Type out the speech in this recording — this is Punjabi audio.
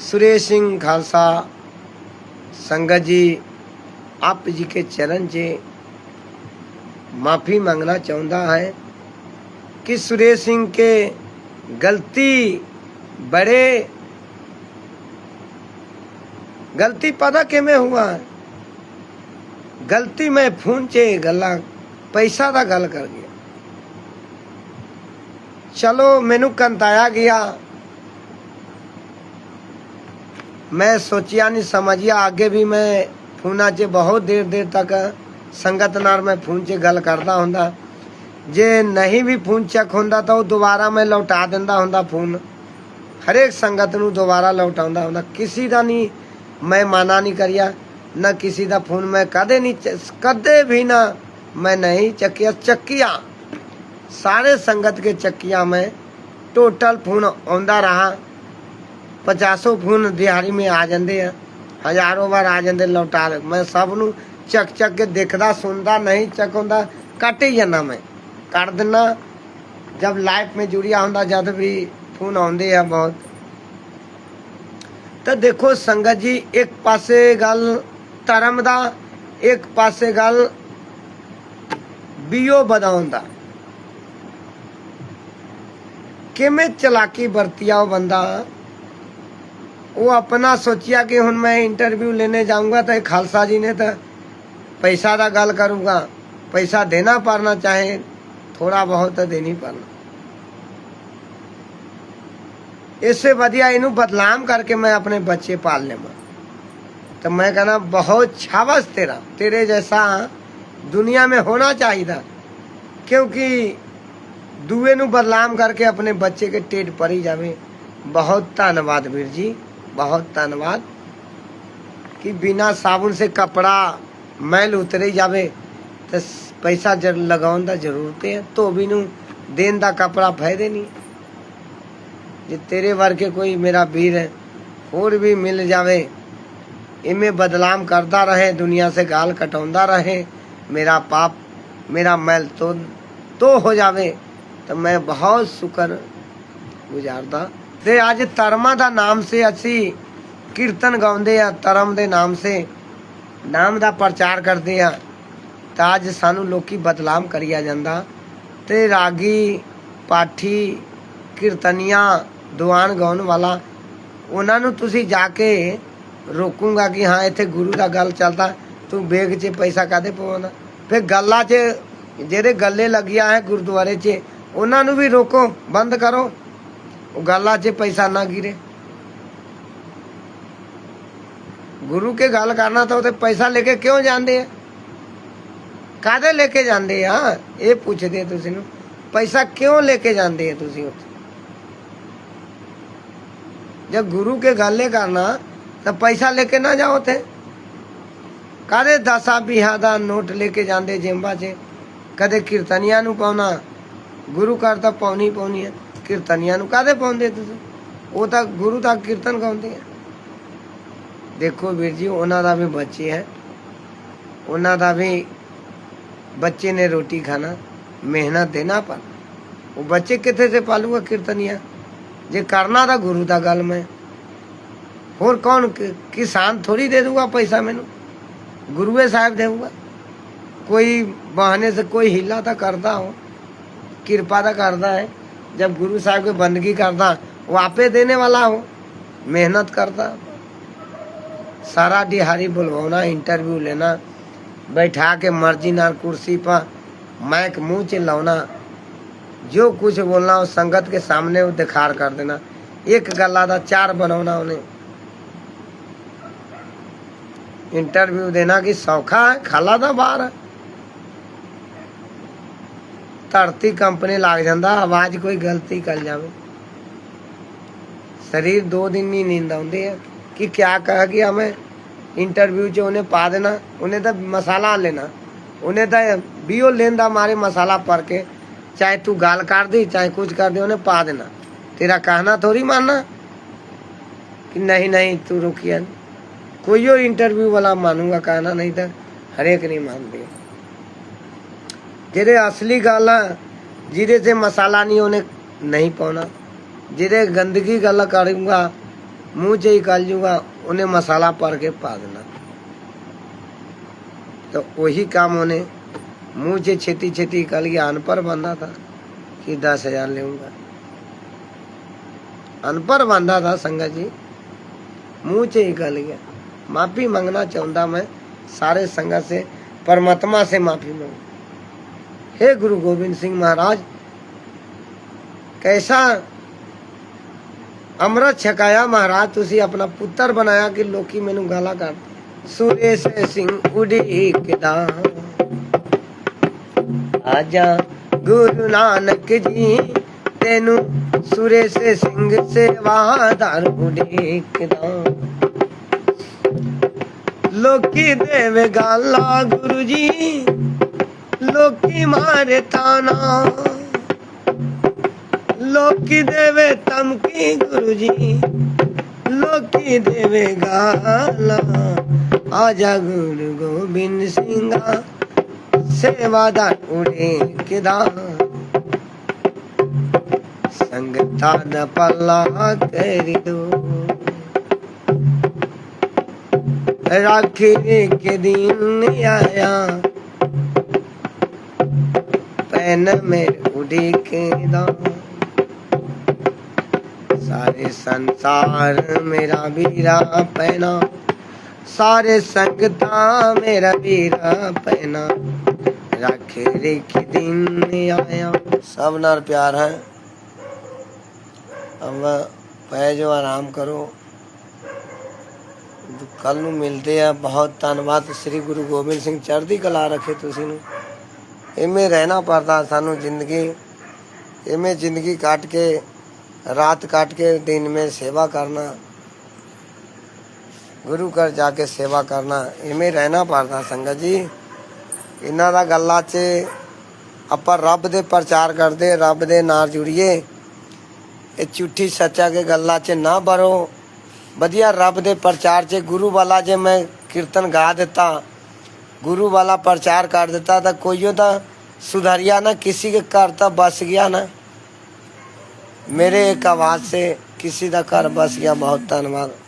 सुरेश सिंह खालसा संगत जी आप जी के चरण से माफ़ी मांगना चाहता है कि सुरेश सिंह के गलती बड़े गलती पता कि में हुआ है गलती मैं फोन चे गला पैसा ਦਾ ਗੱਲ ਕਰ ਗਿਆ ਚਲੋ ਮੈਨੂੰ ਕੰਤਾਇਆ ਗਿਆ ਮੈਂ ਸੋਚਿਆ ਨਹੀਂ ਸਮਝਿਆ ਅੱਗੇ ਵੀ ਮੈਂ ਫੋਨਾਂ 'ਚ ਬਹੁਤ ਦੇਰ ਦੇਰ ਤੱਕ ਸੰਗਤ ਨਾਲ ਮੈਂ ਫੋਨ 'ਚ ਗੱਲ ਕਰਦਾ ਹੁੰਦਾ ਜੇ ਨਹੀਂ ਵੀ ਫੋਨ ਚੱਕ ਹੁੰਦਾ ਤਾਂ ਉਹ ਦੁਬਾਰਾ ਮੈਂ ਲੌਟਾ ਦਿੰਦਾ ਹੁੰਦਾ ਫੋਨ ਹਰੇਕ ਸੰਗਤ ਨੂੰ ਦੁਬਾਰਾ ਲੌਟਾਉਂਦਾ ਹੁੰਦਾ ਕਿਸੇ ਦਾ ਨਹੀਂ ਮੈਂ ਮਾਨਾ ਨਹੀਂ ਕਰਿਆ ਨਾ ਕਿਸੇ ਦਾ ਫੋਨ ਮੈਂ ਕਦੇ ਨਹੀਂ ਕਦੇ ਵੀ ਨਾ ਮੈਂ ਨਹੀਂ ਚੱਕਿਆ ਚੱਕਿਆ ਸਾਰੇ ਸੰਗਤ ਕੇ ਚੱਕਿਆ ਮੈਂ ਟੋਟਲ ਫੋਨ ਆਉਂਦਾ ਰਹਾ 500 ਫੋਨ ਦਿਹਾੜੀ ਮੇ ਆ ਜਾਂਦੇ ਆ ਹਜ਼ਾਰੋਂ ਵਾਰ ਆ ਜਾਂਦੇ ਲੌਟਾ ਦੇ। ਮੈਂ ਸਭ ਨੂੰ ਚੱਕ ਚੱਕ ਕੇ ਦੇਖਦਾ ਸੁਣਦਾ ਨਹੀਂ ਚੱਕ ਹੁੰਦਾ ਕੱਟ ਹੀ ਜਾਂਦਾ ਮੈਂ ਕੱਟ ਦਿੰਨਾ ਜਦ ਲਾਈਫ ਮੇ ਜੁੜਿਆ ਹੁੰਦਾ ਜਦ ਵੀ ਫੋਨ ਆਉਂਦੇ ਆ ਬਹੁਤ ਤਾਂ ਦੇਖੋ ਸੰਗਤ ਜੀ ਇੱਕ ਪਾਸੇ ਗੱਲ ਧਰਮ ਦਾ ਇੱਕ ਪਾਸੇ ਗੱਲ ਬੀਓ ਵਧਾਉਣ ਦਾ ਕਿਵੇਂ ਚਲਾਕੀ ਵਰਤਿਆ ਉਹ ਬੰਦਾ वो अपना सोचिया कि हूँ मैं इंटरव्यू लेने जाऊंगा तो खालसा जी ने तो पैसा का गल करूंगा पैसा देना पड़ना चाहे थोड़ा बहुत तो देनी पड़ना इससे बढ़िया इन्हू बदलाम करके मैं अपने बच्चे पाल लेवा तो मैं कहना बहुत छावस तेरा तेरे जैसा दुनिया में होना चाहिए था क्योंकि दुए नु बदलाम करके अपने बच्चे के टेट पड़ी जावे बहुत धन्यवाद वीर जी बहुत धन्यवाद कि बिना साबुन से कपड़ा मैल उतरे जावे तो पैसा जर लगाउन ਦਾ ਜ਼ਰੂਰਤ ਹੈ ਧੋਬੀ ਨੂੰ ਦੇਣ ਦਾ ਕਪੜਾ ਫਾਇਦੇ ਨਹੀਂ ਜੇ ਤੇਰੇ ਵਰਗੇ ਕੋਈ ਮੇਰਾ ਵੀਰ ਹੈ ਹੋਰ ਵੀ ਮਿਲ ਜਾਵੇ ਇਵੇਂ ਬਦਲਾਮ ਕਰਦਾ ਰਹੇ ਦੁਨੀਆ ਸੇ ਗਾਲ ਕਟਾਉਂਦਾ ਰਹੇ ਮੇਰਾ ਪਾਪ ਮੇਰਾ ਮੈਲ ਤੋਂ ਤੋ ਹੋ ਜਾਵੇ ਤਾਂ ਮੈਂ ਬਹੁਤ ਸ਼ੁਕਰ ਗੁਜ਼ਾਰਦਾ ਤੇ ਅੱਜ ਧਰਮਾਂ ਦਾ ਨਾਮ ਸੇ ਅਸੀਂ ਕੀਰਤਨ ਗਾਉਂਦੇ ਆ ਧਰਮ ਦੇ ਨਾਮ ਸੇ, ਨਾਮ ਦਾ ਪ੍ਰਚਾਰ ਕਰਦੇ ਆ ਤਾਂ ਅੱਜ ਸਾਨੂੰ ਲੋਕੀ ਬਦਲਾਮ ਕਰਿਆ ਜਾਂਦਾ। ਤੇ ਰਾਗੀ, ਪਾਠੀ, ਕੀਰਤਨੀਆਂ ਦੁਆਨ ਗਾਉਣ ਵਾਲਾ, ਉਹਨਾਂ ਨੂੰ ਤੁਸੀਂ ਜਾ ਕੇ ਰੋਕੂਗਾ ਕਿ ਹਾਂ, ਇੱਥੇ ਗੁਰੂ ਦਾ ਗੱਲ ਚੱਲਦਾ, ਤੂੰ ਬੇਗ 'ਚ ਪੈਸਾ ਕਾਦੇ ਪਵਾਉਂਦਾ ਫਿਰ ਗੱਲਾਂ 'ਚ ਜਿਹੜੇ ਗੱਲੇ ਲੱਗਿਆ ਹੈ ਗੁਰਦੁਆਰੇ 'ਚ, ਉਹਨਾਂ ਨੂੰ ਵੀ ਰੋਕੋ, ਬੰਦ ਕਰੋ। ਉਹ ਗੱਲਾਂ 'ਚ ਪੈਸਾ ਨਾ ਗਿਰੇ। ਗੁਰੂ ਕੇ ਗੱਲ ਕਰਨਾ ਤਾਂ ਉਹਤੇ ਪੈਸਾ ਲੈ ਕੇ ਕਿਉਂ ਜਾਂਦੇ ਆ? ਕਾਦੇ ਲੈ ਕੇ ਜਾਂਦੇ ਆ? ਇਹ ਪੁੱਛਦੇ ਤੁਸੀਂ ਨੂੰ, ਪੈਸਾ ਕਿਉਂ ਲੈ ਕੇ ਜਾਂਦੇ ਆ ਤੁਸੀਂ ਉੱਥੇ? ਜਦ ਗੁਰੂ ਕੇ ਗੱਲੇ ਕਰਨਾ, ਤਾਂ ਪੈਸਾ ਲੈ ਕੇ ਨਾ ਜਾਓ ਉੱਥੇ। ਕਾਦੇ ਦਸਾਂ ਵੀਹਾਂ ਦਾ ਨੋਟ ਲੈ ਕੇ ਜਾਂਦੇ ਜੇਬਾਂ 'ਚ? ਕਦੇ ਕੀਰਤਨੀਆਂ ਨੂੰ ਪਾਉਣਾ, ਗੁਰੂ ਘਰ ਤਾਂ ਪਾਉਣੀ ਪਾਉਣੀ ਹੈ ਕੀਰਤਨੀਆਂ ਨੂੰ ਕਾਦੇ ਪਾਉਂਦੇ ਤੁਸੀਂ? ਉਹ ਤਾਂ ਗੁਰੂ ਦਾ ਕੀਰਤਨ ਗਾਉਂਦੇ ਆ। ਦੇਖੋ ਵੀਰ ਜੀ, ਉਹਨਾਂ ਦਾ ਵੀ ਬੱਚੇ ਹੈ। ਉਹਨਾਂ ਦਾ ਵੀ ਬੱਚੇ ਨੇ ਰੋਟੀ ਖਾਣਾ, ਮਿਹਨਤ ਦੇਣਾ ਪਰ ਉਹ ਬੱਚੇ ਕਿੱਥੇ ਸੇ ਪਾਲੂਗਾ ਕੀਰਤਨੀਆਂ? ਜੇ ਕਰਨਾ ਤਾਂ ਗੁਰੂ ਦਾ ਗੱਲ ਮੈਂ। ਹੋਰ ਕੌਣ ਕਿਸਾਨ ਥੋੜੀ ਦੇ ਦੂਗਾ ਪੈਸਾ ਮੈਨੂੰ? ਗੁਰੂਏ ਸਾਹਿਬ ਦੇਊਗਾ। ਕੋਈ ਬਹਾਨੇ ਸੇ ਕੋਈ ਹਿੱਲਾ ਤਾਂ ਕਰਦਾ ਹਾਂ ਕਿਰਪਾ ਦਾ ਕਰਦਾ ਹੈ। जब गुरु साहब की बंदगी करता, वापे देने वाला हूँ। मेहनत करता। सारा दिहाड़ी बुलवाना इंटरव्यू लेना, बैठा के मर्ज़ी नार कुर्सी पर मैक मुँह चिल्लाना, जो कुछ बोलना हो संगत के सामने वो दिखार कर देना। एक गला था चार बनाना उन्हें। इंटरव्यू देना कि सौखा है, खाला था बाहर है। ਧਰਤੀ ਕੰਪਨੀ ਲੱਗ ਜਾਂਦਾ, ਆਵਾਜ਼ ਕੋਈ ਗਲਤੀ ਕਰ ਜਾਵੇ। ਸਰੀਰ ਦੋ ਦਿਨ ਨਹੀਂ ਨੀਂਦ ਆਉਂਦੀ ਹੈ ਕਿ ਕਿਆ ਕਹਾ ਗਿਆ ਮੈਂ? ਇੰਟਰਵਿਊ 'ਚ ਉਹਨੇ ਪਾ ਦੇਣਾ, ਉਹਨੇ ਤਾਂ ਮਸਾਲਾ ਲੈਣਾ। ਉਹਨੇ ਤਾਂ ਵੀ ਉਹ ਲੈਂਦਾ ਮਾਰੇ ਮਸਾਲਾ ਪਰ ਕੇ, ਚਾਹੇ ਤੂੰ ਗੱਲ ਕਰ ਦੇ ਚਾਹੇ ਕੁਝ ਕਰ ਦੇ ਉਹਨੇ ਪਾ ਦੇਣਾ। ਤੇਰਾ ਕਹਿਣਾ ਥੋੜੀ ਮੰਨਣਾ ਕਿ ਨਹੀਂ ਨਹੀਂ, ਤੂੰ ਰੁਕਿਆ ਕੋਈ ਉਹ ਇੰਟਰਵਿਊ ਵਾਲਾ ਮੰਨੂਗਾ, ਕਹਿਣਾ ਨਹੀਂ ਤਾਂ ਹਰੇਕ ਨਹੀਂ ਮੰਨਦੇ। जिरे असली गल जिरे से मसाला नहीं होने नहीं पाना। जिरे गंदगी गल करूँगा, मुँह से ही कर जूँगा, उन्हें मसाला पड़ के पा देना। तो वही काम उन्हें मुँह से छेती छेती कल गया अनपढ़ बंधा था कि दस हज़ार लेगा अनपढ़ बांधा था संगा जी, मुँह से ही कल गया माफ़ी मांगना चाहता मैं, सारे संगा से, परमात्मा से माफ़ी मांगू। हे गुरु गोविंद सिंह महाराज कैसा अमृत छकाया महाराज तुसी अपना पुत्र बनाया कि लोकी मैनू गाला करते ਸੁਰੇਸ਼ ਸਿੰਘ ਉਡੀਕਦਾ ਆਜਾ ਗੁਰੂ ਨਾਨਕ ਜੀ ਤੈਨੂੰ ਸੁਰੇਸ਼ ਸਿੰਘ ਸੇਵਾਦਾਰ ਉਡੀਕਦਾ ਲੋਕੀ ਦੇਵੇ ਗਾਲਾ ਗੁਰੂ ਜੀ ਲੋਕੀ ਮਾਰੇ ਤਾਨਾ। ਲੋਕੀ ਦੇਵੇ ਧਮਕੀ ਗੁਰੂ ਜੀ ਲੋਕੀ ਦੇਵੇ ਗਾਲਾ। ਆਜਾ ਗੁਰੂ ਗੋਬਿੰਦ ਸਿੰਘਾ। ਸੇਵਾਦਾਰ ਉੜੇ ਕਿਦਾ? ਸੰਗਤਾਂ ਦਾ ਪੱਲਾ ਕਰੀ ਦੋ ਰਾਖੀ ਕੇ ਦਿਨ ਆਇਆ। ਪੈਨ ਮੇਰੇ ਉਡੇ ਸਾਰੇ ਸੰਸਾਰ ਮੇਰਾ ਵੀਰਾ ਪੈਣਾ ਸਾਰੇ ਸੰਗਤਾਂ ਮੇਰਾ ਵੀਰਾ ਪੈਣਾ ਰੱਖੇ ਰੇਖ ਦਿਨ ਆਇਆ। ਸਭ ਨਾਲ ਪਿਆਰ ਹੈ। अब ਪੈ ਜੋ, ਆਰਾਮ ਕਰੋ। ਕੱਲ ਨੂੰ ਮਿਲਦੇ ਆ ਬਹੁਤ ਧੰਨਵਾਦ। ਸ੍ਰੀ ਗੁਰੂ ਗੋਬਿੰਦ ਸਿੰਘ ਚੜ੍ਹਦੀ ਕਲਾ ਰੱਖੇ ਤੁਸੀਂ ਨੂੰ। ਇਵੇਂ ਰਹਿਣਾ ਪੜਦਾ ਸਾਨੂੰ ਜ਼ਿੰਦਗੀ, ਇਵੇਂ ਜ਼ਿੰਦਗੀ ਕੱਟ ਕੇ, ਰਾਤ ਕੱਟ ਕੇ, ਦਿਨ ਮੇ ਸੇਵਾ ਕਰਨਾ, ਗੁਰੂ ਘਰ ਜਾ ਕੇ ਸੇਵਾ ਕਰਨਾ, ਇਵੇਂ ਰਹਿਣਾ ਪੜਦਾ ਸੰਗਤ ਜੀ। ਇਹਨਾਂ ਦਾ ਗੱਲਾਂ 'ਚ ਆਪਾਂ ਰੱਬ ਦੇ ਪ੍ਰਚਾਰ ਕਰਦੇ, ਰੱਬ ਦੇ ਨਾਲ ਜੁੜੀਏ। ਇਹ ਝੂਠੀ ਸੱਚਾ ਕੇ ਗੱਲਾਂ 'ਚ ਨਾ ਬਰੋ ਵਧੀਆ ਰੱਬ ਦੇ ਪ੍ਰਚਾਰ 'ਚ ਗੁਰੂ ਵਾਲਾ ਜੇ ਮੈਂ ਕੀਰਤਨ ਗਾ ਦਿੱਤਾ ਗੁਰੂ ਵਾਲਾ ਪ੍ਰਚਾਰ ਕਰ ਦਿੱਤਾ ਤਾਂ ਕੋਈਓ ਤਾਂ ਸੁਧਰਿਆ ਨਾ ਕਿਸੇ ਕੇ ਘਰ ਤਾਂ ਬਸ ਗਿਆ ਨਾ मेरे एक आवाज से किसी का घर बस गया बहुत धन्यवाद